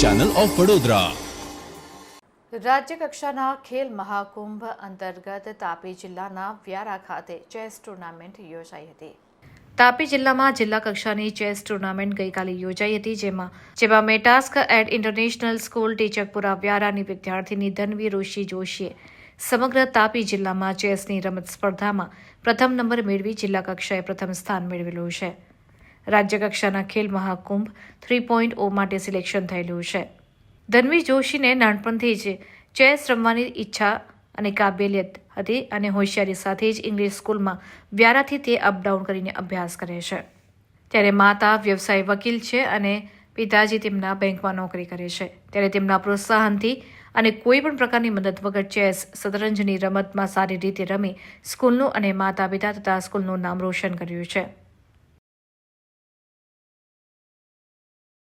Channel of Vadodara રાજ્ય કક્ષાના ખેલ મહાકુંભ અંતર્ગત તાપી જિલ્લાના વ્યારા ખાતે ચેસ ટુર્નામેન્ટ યોજાઈ હતી. તાપી જિલ્લામાં જિલ્લા કક્ષાની ચેસ ટુર્નામેન્ટ ગઈકાલે યોજાઈ હતી, જેમાં જેમાં મેટાસ્ક એટ ઇન્ટરનેશનલ સ્કૂલ ટીચકપુરા વ્યારાની વિદ્યાર્થીની ધનવી ઋષિ જોશીએ સમગ્ર તાપી જિલ્લામાં ચેસની રમત સ્પર્ધામાં પ્રથમ નંબર મેળવી જિલ્લા કક્ષાએ પ્રથમ સ્થાન મેળવેલું છે. રાજ્ય કક્ષાના ખેલ મહાકુંભ થ્રી પોઈન્ટ ઓ માટે સિલેક્શન થયેલું છે. ધનવીર જોશીને નાનપણથી જ ચેસ રમવાની ઈચ્છા અને કાબેલિયત હતી અને હોશિયારી સાથે જ ઇંગ્લિશ સ્કૂલમાં વ્યારાથી તે અપડાઉન કરીને અભ્યાસ કરે છે. ત્યારે માતા, વ્યવસાય વકીલ છે અને પિતાજી તેમના બેંકમાં નોકરી કરે છે. ત્યારે તેમના પ્રોત્સાહનથી અને કોઈ પણ પ્રકારની મદદ વગર ચેસ શતરંજની રમતમાં સારી રીતે રમી સ્કૂલનું અને માતા પિતા તથા સ્કૂલનું નામ રોશન કર્યું છે.